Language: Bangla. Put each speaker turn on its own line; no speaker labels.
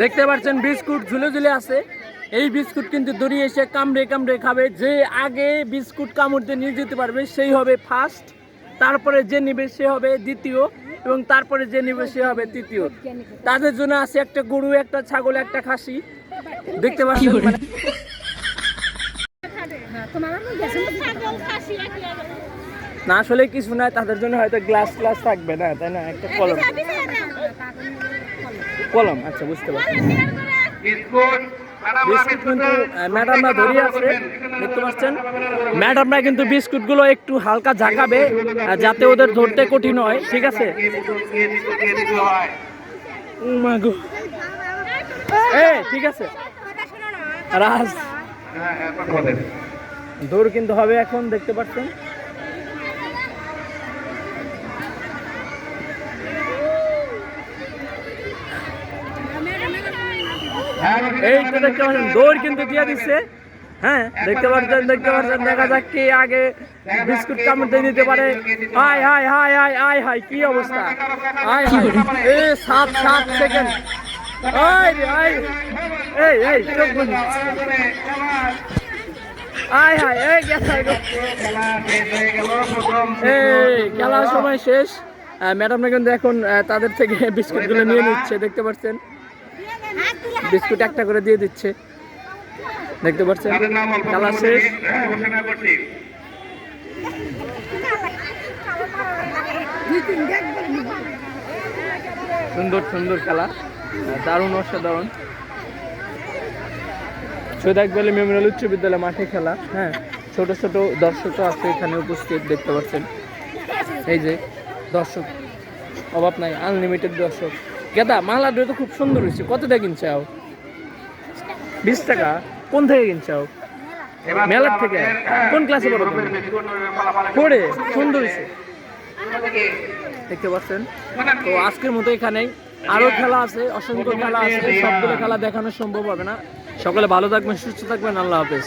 দেখতে পাচ্ছেন, বিস্কুট ঝুলে ঝুলে আছে। এই বিস্কুট কিন্তু দড়ি এসে কামড়ে কামড়ে খাবে। যে আগে বিস্কুট কামড় দিয়ে নিয়ে যেতে পারবে, সেই হবে ফার্স্ট তারপরে যে নিবে সে হবে দ্বিতীয়, এবং তারপরে যে নিবে সে হবে তৃতীয়। তাদের জন্য আছে একটা গরু, একটা ছাগল, একটা খাসি। দেখতে পাচ্ছেন? মানে না আসলে কিছু না তাদের জন্য হয়তো গ্লাস ক্লাস থাকবে না তাই না? একটা কলম। কলম আচ্ছা বুঝতে পারছি। বিস্কুট কিন্তু ম্যাডামরা ধরিয়ে আছে দেখতে পাচ্ছেন? ম্যাডামরা কিন্তু বিস্কুটগুলো একটু হালকা ঝাঁকাবে যাতে ওদের ধরতে কঠিন হয় ঠিক আছে? ঠিক আছে। রাজ। দৌড় কিন্তু হবে এখন দেখতে পাচ্ছেন? এই তো দেখতে পাচ্ছেন দৌড় কিন্তু দিয়ে দিচ্ছে। হ্যাঁ দেখতে পাচ্ছেন দেখতে পাচ্ছেন দেখা যাক কে আগে বিস্কুট দিয়ে দিতে পারে। Hi hi hi hi hi hi কি অবস্থা? High high. এ সাত সাত সেকেন্ড রে, আই এই আয় হাই এই গেছে এই খেলার সময় শেষ। ম্যাডামরা কিন্তু এখন তাদের থেকে বিস্কুটগুলো নিয়ে নিচ্ছে দেখতে পাচ্ছেন। বিস্কুট একটা করে দিয়ে দিচ্ছে। দেখতে পাচ্ছেন? খেলা শেষ। সুন্দর সুন্দর খেলা। দারুণ অসাধারণ। সৈদাক ভ্যালি মেমোরিয়াল উচ্চ বিদ্যালয় মাঠে খেলা। হ্যাঁ ছোট ছোট দর্শকও আছে এখানে উপস্থিত দেখতে পাচ্ছেন। এই যে দর্শক অভাব নাই আনলিমিটেড দর্শক। গেদা, মালা তো খুব সুন্দর হয়েছে। কতটা কিনছাও বিশ টাকা? কোন থেকে কিনছাও মেলার থেকে? কোন ক্লাসে পড়ো পড়ে, সুন্দর হয়েছে। দেখতে পাচ্ছেন? তো আজকের মতো এখানেই। আরও খেলা আছে, অসংখ্য খেলা আছে, সবগুলো খেলা দেখানো সম্ভব হবে না। সকলে ভালো থাকবেন, সুস্থ থাকবেন, আল্লাহ হাফেজ।